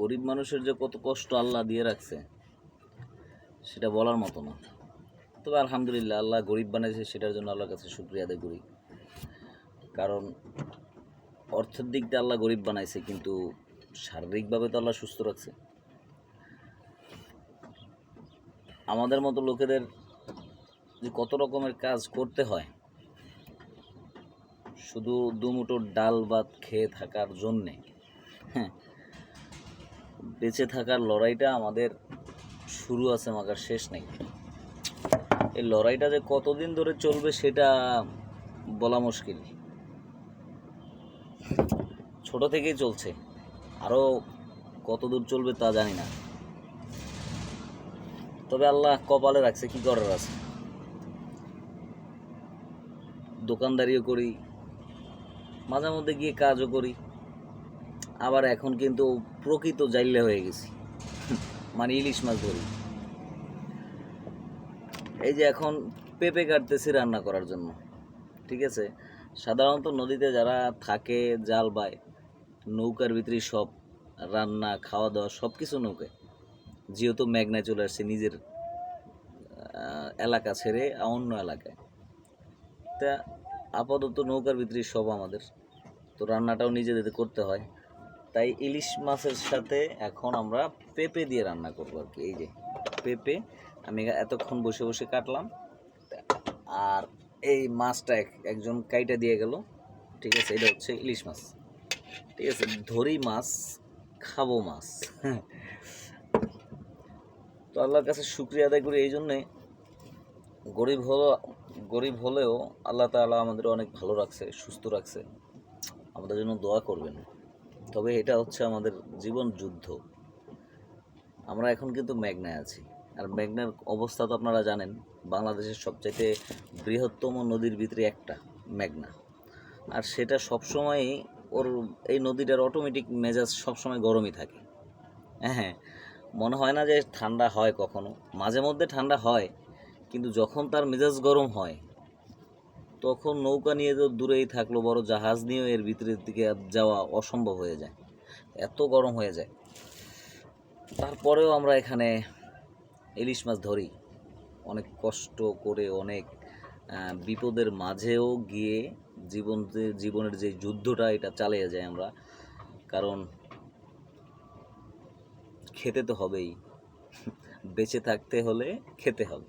গরিব মানুষের যে কত কষ্ট আল্লাহ দিয়ে রাখছে, সেটা বলার মতো না। তবে আলহামদুলিল্লাহ আল্লাহ গরিব বানিয়েছে সেটার জন্য আল্লাহর কাছে শুক্রিয়া আদায় করি। কারণ অর্থের দিক দিয়ে আল্লাহ গরিব বানাইছে, কিন্তু শারীরিকভাবে তো আল্লাহ সুস্থ রাখছে। আমাদের মতো লোকেদের যে কত রকমের কাজ করতে হয়, শুধু দুমুটো ডাল ভাত খেয়ে থাকার জন্যে হ্যাঁ বেঁচে থাকার লড়াইটা আমাদের শুরু আছে মাগার শেষ নেই। এই লড়াইটা যে কতদিন ধরে চলবে সেটা বলা মুশকিল ছোট থেকেই চলছে। আরও কত দূর চলবে তা জানি না। তবে আল্লাহ কপালে রাখছে, কি করার আছে? দোকানদারিও করি, মাঝে মধ্যে গিয়ে কাজও করি। আবার এখন কিন্তু প্রকৃত জাইলে হয়ে গেছি। মানে ইলিশ মাছ ধরি। এই যে এখন পেঁপে কাটতেছি রান্না করার জন্য, ঠিক আছে? সাধারণত নদীতে যারা থাকে, জাল বায়, নৌকার ভিতরে সব রান্না খাওয়া দাওয়া সব কিছু নৌকায়। যেহেতু মেঘনায় চলে আসছে নিজের এলাকা ছেড়ে অন্য এলাকায়। তা আপাতত নৌকার ভিতরে সব আমাদের। তো রান্নাটাও নিজেদের করতে হয়। তাই ইলিশ মাছের সাথে এখন আমরা পেঁপে দিয়ে রান্না করব আর কি। এই যে পেঁপে, আমি এতক্ষণ বসে বসে কাটলাম। আর এই মাছটা এক- একজন কাইটা দিয়ে গেল। ঠিক আছে, এটা হচ্ছে ইলিশ মাছ। ঠিক আছে, ধরি মাছ, খাব মাছ। তো আল্লাহর কাছে শুক্রিয়া আদায় করি এই জন্যে। গরিব হলো গরিব হলেও আল্লাহ তাআলা আমাদের অনেক ভালো রাখছে, সুস্থ রাখছে। আমাদের জন্য দোয়া করবেন। তবে এটা হচ্ছে আমাদের জীবন যুদ্ধ। আমরা এখন কিন্তু মেঘনায় আছি। আর মেঘনার অবস্থা তো আপনারা জানেন, বাংলাদেশের সবচাইতে বৃহত্তম নদীর ভিতরে একটা, মেঘনা। আর সেটা সবসময়ই ওর, এই নদীটার অটোমেটিক মেজাজ সবসময় গরমই থাকে। হ্যাঁ মনে হয় না যে ঠান্ডা হয় কখনো। মাঝে মধ্যে ঠান্ডা হয়, কিন্তু যখন তার মেজাজ গরম হয় তখন নৌকা নিয়ে তো দূরেই থাকল, বড় জাহাজ নিয়েও এর ভিতরের দিকে যাওয়া অসম্ভব হয়ে যায়, এত গরম হয়ে যায়। তারপরেও আমরা এখানে ইলিশ মাছ ধরি। অনেক কষ্ট করে, অনেক বিপদের মাঝেও গিয়ে জীবন জীবনের যে যুদ্ধটা, এটা চালিয়ে যায় আমরা। কারণ খেতে তো হবেই। বেঁচে থাকতে হলে খেতে হবে।